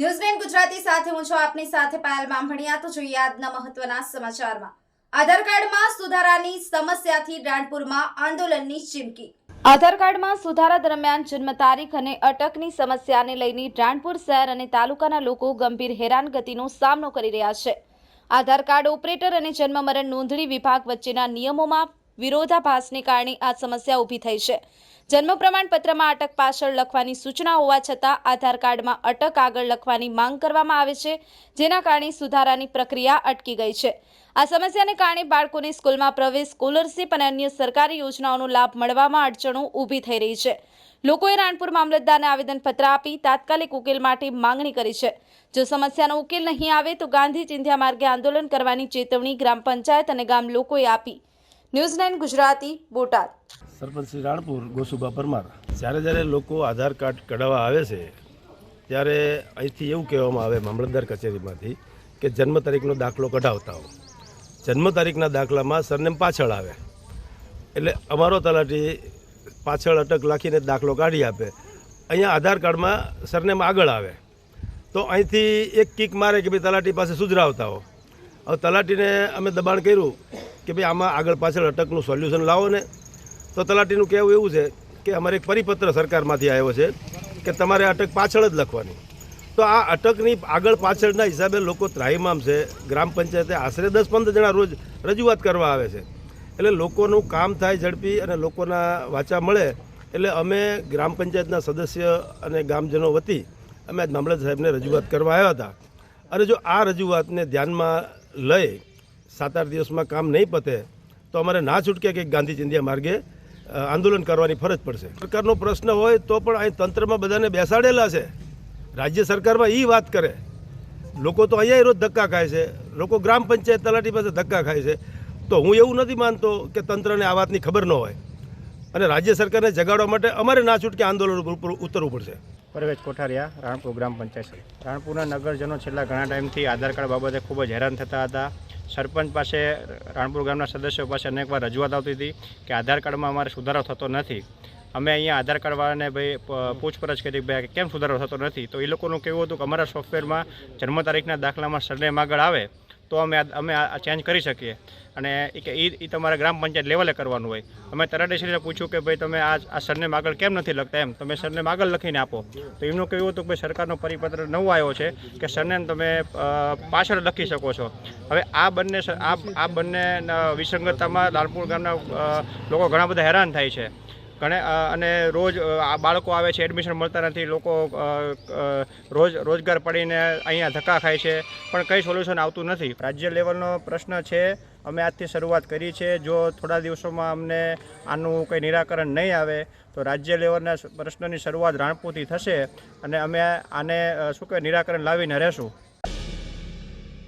ન્યૂઝલેન્ડ ગુજરાતી સાથે હું છું આપની સાથે પાયલ બામભણિયા. તો જોઈએ આજના મહત્વના સમાચારમાં. આધાર કાર્ડમાં સુધારાની સમસ્યાથી રાણપુરમાં આંદોલનની ચીમકી. આધાર કાર્ડમાં સુધારા દરમિયાન જન્મ તારીખ અને અટકની સમસ્યાને લઈને રાણપુર શહેર અને તાલુકાના લોકો ગંભીર હેરાનગતિનો સામનો કરી રહ્યા છે. આધાર કાર્ડ ઓપરેટર અને જન્મ મરણ નોંધણી વિભાગ વચ્ચેના નિયમોમાં વિરોધાભાસને કારણે આ સમસ્યા ઊભી થઈ છે. જન્મ પ્રમાણપત્રમાં અટક પાછળ લખવાની સૂચના હોવા છતાં આધાર કાર્ડમાં અટક આગળ લખવાની માંગ કરવામાં આવે છે, જેના કારણે સુધારાની પ્રક્રિયા અટકી ગઈ છે. આ સમસ્યાને કારણે બાળકોને સ્કૂલમાં પ્રવેશ, સ્કોલરશીપ અને અન્ય સરકારી યોજનાઓનો લાભ મળવામાં અડચણો ઊભી થઈ રહી છે. લોકોએ રાણપુર મામલતદારને આવેદનપત્ર આપી તાત્કાલિક ઉકેલ માટે માંગણી કરી છે. જો સમસ્યાનો ઉકેલ નહીં આવે તો ગાંધી ચિંધ્યા માર્ગે આંદોલન કરવાની ચેતવણી ગ્રામ પંચાયત અને ગામ લોકોએ આપી. ન્યૂઝ ગુજરાતી, બોટાદ. સરપંચ શ્રી રાણપુર, ગોસુબા પરમાર. જ્યારે જ્યારે લોકો આધાર કાર્ડ કઢાવવા આવે છે, ત્યારે અહીંથી એવું કહેવામાં આવે મામલતદાર કચેરીમાંથી કે જન્મ તારીખનો દાખલો કઢાવતા હો. જન્મ તારીખના દાખલામાં સરનેમ પાછળ આવે. એટલે અમારો તલાટી પાછળ અટક લખીને દાખલો કાઢી આપે. અહીંયા આધાર કાર્ડમાં સરનેમ આગળ આવે. તો અહીંથી એક કિક મારે કે ભાઈ તલાટી પાસે સુધરાવતા હો. હવે તલાટીને અમે દબાણ કર્યું. કે ભાઈ આમાં આગળ પાછળ અટકનું સોલ્યુશન લાવો ને. તો તલાટીનું કહેવું એવું છે કે અમારે એક પરિપત્ર સરકારમાંથી આવ્યો છે કે તમારે અટક પાછળ જ લખવાની. તો આ અટકની આગળ પાછળના હિસાબે લોકો ત્રાહીમામ છે. ગ્રામ પંચાયતે આશરે દસ પંદર જણા રોજ રજૂઆત કરવા આવે છે. એટલે લોકોનું કામ થાય ઝડપી અને લોકોના વાચા મળે. એટલે અમે ગ્રામ પંચાયતના સદસ્ય અને ગામજનો વતી અમે આજ મામલત સાહેબને રજૂઆત કરવા આવ્યા હતા. અને જો આ રજૂઆતને ધ્યાનમાં લઈ સાત આઠ દિવસમાં કામ નહીં પતે, તો અમારે ના છૂટકે કે ગાંધી ચિંધ્યા માર્ગે આંદોલન કરવાની ફરજ પડશે. સરકારનો પ્રશ્ન હોય તો પણ અહીં તંત્રમાં બધાને બેસાડેલા છે. રાજ્ય સરકારમાં એ વાત કરે. લોકો તો અહીંયા રોજ ધક્કા ખાય છે. લોકો ગ્રામ પંચાયત તલાટી પાસે ધક્કા ખાય છે. તો હું એવું નથી માનતો કે તંત્રને આ વાતની ખબર ન હોય. અને રાજ્ય સરકારને જગાડવા માટે અમારે ના છૂટકે આંદોલન ઉપર ઉતરવું પડશે. પરવેજ કોઠારિયા, રાણપુર ગ્રામ પંચાયત રાણપુરના નગરજનો છેલ્લા ઘણા ટાઈમથી આધાર કાર્ડ બાબતે ખૂબ જ હેરાન થતા હતા. સરપંચ પાસે, રાણપુર ગામના સદસ્યો પાસે અનેકવાર રજૂઆત આવતી હતી કે આધાર કાર્ડમાં અમારે સુધારો થતો નથી. અમે અહીંયા આધાર કાર્ડવાળાને ભાઈ પૂછપરછ કરી ભાઈ કેમ સુધારો થતો નથી? તો એ લોકોનું કેવું હતું કે અમારા સોફ્ટવેરમાં જન્મ તારીખના દાખલામાં સરનેમ આગળ આવે. તો અમે અમે આ ચેન્જ કરી શકીએ. અને એ એ તમારે ગ્રામ પંચાયત લેવલે કરવાનું હોય. અમે તલાટીશ્રીને પૂછ્યું કે ભાઈ તમે આ આ સરનેમ આગળ કેમ નથી લખતા એમ? તમે સરનેમ આગળ લખીને આપો. તો એમનું કેવું હતું કે ભાઈ સરકારનો પરિપત્ર નવો આવ્યો છે કે સરનેમ તમે પાછળ લખી શકો છો. હવે આ બંને આ બંને વિસંગતતામાં લાલપુર ગામના લોકો ઘણા બધા હેરાન થાય છે. ઘણે અને રોજ આ બાળકો આવે છે એડમિશન મળતા નથી, લોકો રોજ, રોજગાર પડીને અહીંયા ધક્કા ખાય છે, પણ કંઈ સોલ્યુશન આવતું નથી. રાજ્ય લેવલનો પ્રશ્ન છે, અમે આજથી શરૂઆત કરી છે, જો થોડા દિવસોમાં અમને આનું કંઈ નિરાકરણ નહીં આવે, તો રાજ્ય લેવલના પ્રશ્નની શરૂઆત રાણપુરથી થશે, અને અમે આને શું કહે નિરાકરણ લાવીને રહેશું.